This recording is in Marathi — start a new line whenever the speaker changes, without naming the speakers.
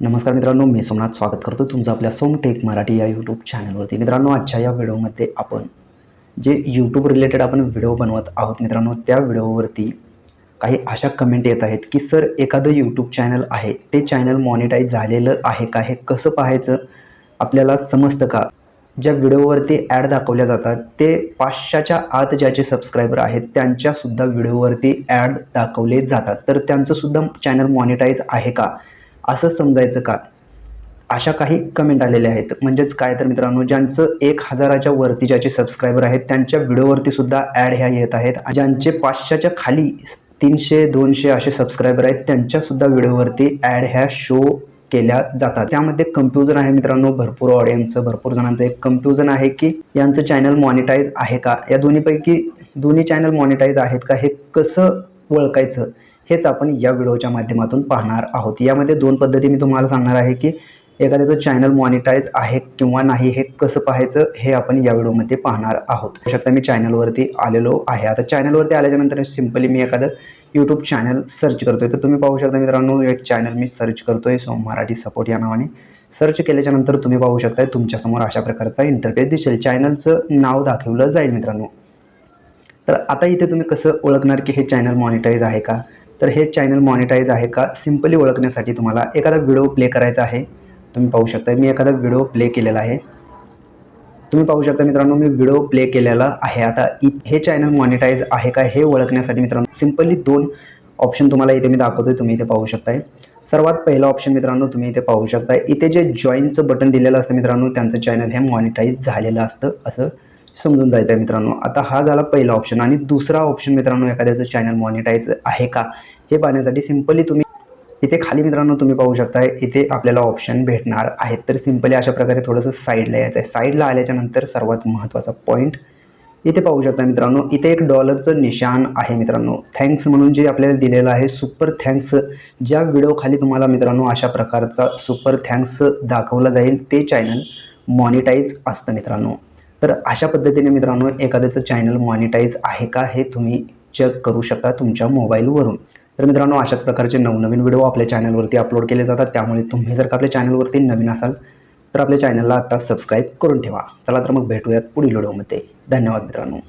नमस्कार मित्रांनो मी सोमनाथ स्वागत करतो तुमचं आपल्या सोमटेक मराठी या यूट्यूब चॅनलवरती मित्रांनो आजच्या या व्हिडिओमध्ये आपण जे यूट्यूब रिलेटेड आपण व्हिडिओ बनवत आहोत मित्रांनो त्या व्हिडिओवरती काही अशा कमेंट येत आहेत की सर एखादं यूट्यूब चॅनल आहे ते चॅनल मॉनिटाईज झालेलं आहे का? हे कसं पाहायचं? आपल्याला समजतं का? ज्या व्हिडिओवरती ॲड दाखवल्या जातात ते पाचशेच्या आत ज्याचे सबस्क्रायबर आहेत त्यांच्यासुद्धा व्हिडिओवरती ॲड दाखवले जातात. तर त्यांचंसुद्धा चॅनल मॉनिटाईज आहे का? असं समजायचं का? अशा काही कमेंट आलेल्या आहेत. म्हणजेच काय तर मित्रांनो ज्यांचं एक हजाराच्या वरती ज्याचे सबस्क्रायबर आहेत त्यांच्या व्हिडिओवरती सुद्धा ॲड ह्या येत आहेत. ज्यांचे पाचशेच्या खाली तीनशे दोनशे असे सबस्क्रायबर आहेत त्यांच्यासुद्धा व्हिडिओवरती ॲड ह्या शो केल्या जातात. त्यामध्ये कन्फ्युजन आहे मित्रांनो भरपूर ऑडियन्सचं भरपूर जणांचं. एक कन्फ्युजन आहे की यांचं चॅनल मॉनिटाईज आहे का? या दोन्हीपैकी दोन्ही चॅनल मॉनिटाईज आहेत का? हे कसं ओळखायचं? हेच आपण या व्हिडिओच्या माध्यमातून पाहणार आहोत. यामध्ये दोन पद्धती मी तुम्हाला सांगणार आहे की एखाद्याचं चॅनल मॉनिटाईज आहे किंवा नाही हे कसं पाहायचं हे आपण या व्हिडिओमध्ये पाहणार आहोत. शकता मी चॅनलवरती आलेलो आहे. आता चॅनलवरती आल्याच्यानंतर सिम्पली मी एखादं यूट्यूब चॅनल सर्च करतोय. तर तुम्ही पाहू शकता मित्रांनो एक चॅनल मी सर्च करतोय सो मराठी सपोर्ट या नावाने. सर्च केल्याच्यानंतर तुम्ही पाहू शकता तुमच्यासमोर अशा प्रकारचा इंटरफेस दिसेल. चॅनलचं नाव दाखवलं जाईल मित्रांनो. तर आता इथे तुम्ही कसं ओळखणार की हे चॅनल मॉनिटाईज आहे का? तर हे चॅनल मॉनिटाईज आहे का? सिम्पली ओळखण्यासाठी तुम्हाला एखादा व्हिडिओ प्ले करायचा आहे. तुम्ही पाहू शकता मी एखादा व्हिडिओ प्ले केलेला आहे. तुम्ही पाहू शकता मित्रांनो मी व्हिडिओ प्ले केलेला आहे. आता इ हे चॅनल मॉनिटाईज आहे का हे ओळखण्यासाठी मित्रांनो सिम्पली दोन ऑप्शन तुम्हाला इथे मी दाखवतोय तुम्ही इथे पाहू शकताय. सर्वात पहिला ऑप्शन मित्रांनो तुम्ही इथे पाहू शकताय. इथे जे जॉईनचं बटन दिलेलं असतं मित्रांनो त्यांचं चॅनल हे मॉनिटाईज झालेलं असतं असं समजून जायचं आहे मित्रांनो. आता हा झाला पहिला ऑप्शन आणि दुसरा ऑप्शन मित्रांनो एखाद्याचं चॅनल मॉनिटाईज आहे का? हे पाहण्यासाठी सिम्पली तुम्ही इथे खाली मित्रांनो तुम्ही पाहू शकताय इथे आपल्याला ऑप्शन भेटणार आहेत. तर सिम्पली अशा प्रकारे थोडंसं साईडला यायचं आहे साईडला आल्याच्यानंतर सर्वात महत्त्वाचा पॉईंट इथे पाहू शकता मित्रांनो. इथे एक डॉलरचं निशाण आहे मित्रांनो. थँक्स म्हणून जे आपल्याला दिलेलं आहे सुपर थँक्स ज्या व्हिडिओखाली तुम्हाला मित्रांनो अशा प्रकारचा सुपर थँक्स दाखवला जाईल ते चॅनल मॉनिटाईज असतं मित्रांनो. तर अशा पद्धतीने मित्रांनो एखाद्याचं चॅनल मॉनिटाईज आहे का हे तुम्ही चेक करू शकता तुमच्या मोबाईलवरून तर मित्रांनो अशाच प्रकारचे नवनवीन व्हिडिओ आपल्या चॅनलवरती अपलोड केले जातात. त्यामुळे तुम्ही जर का आपल्या चॅनलवरती नवीन असाल तर आपल्या चॅनलला आता सबस्क्राईब करून ठेवा. चला तर मग भेटूयात पुढील व्हिडिओमध्ये धन्यवाद मित्रांनो.